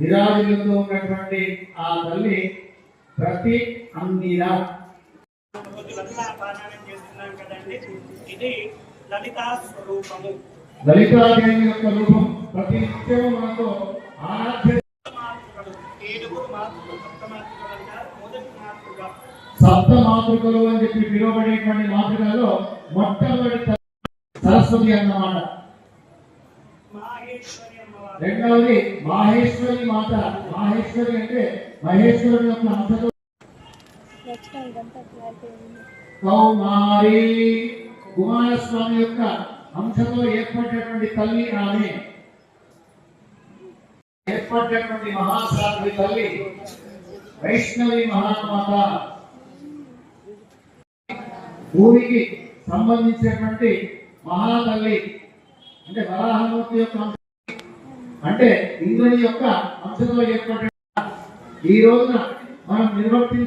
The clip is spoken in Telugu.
విరాజులతో ఉన్నటువంటి ఆ తల్లి ప్రతి రోజులంతా పారాయణం చేస్తున్నాం కదండి. ఇది లలితా స్వరూపము. లలితాదేవి యొక్క రూపం ప్రతి నిత్యము మనతో ఆరాధ్య మాతృకలు ఏడుగురు మాతృకలు సప్త మాతృకలు అంటారు మొదటి మాతృక. సప్త మాతృకలు అని చెప్పి పిలువబడేటువంటి మాతృకలలో మొట్టమొదటి సరస్వతి అన్నమాట. రెండవది మాహేశ్వరి మాత. మాహేశ్వరి అంటే మహేశ్వరుని యొక్క అంశతో కౌమారి కుమారస్వామి యొక్క అంశతో ఏర్పడినటువంటి తల్లి ఆమె. ఏర్పడినటువంటి మహాసాధ్వి తల్లి వైష్ణవి మహామాత భూమికి సంబంధించినటువంటి మహాతల్లి అంటే వరాహమూర్తి యొక్క అంటే ఇంద్రుని యొక్క అంశంలో ఏర్పడిన ఈ రోజున మనం నిర్వర్తి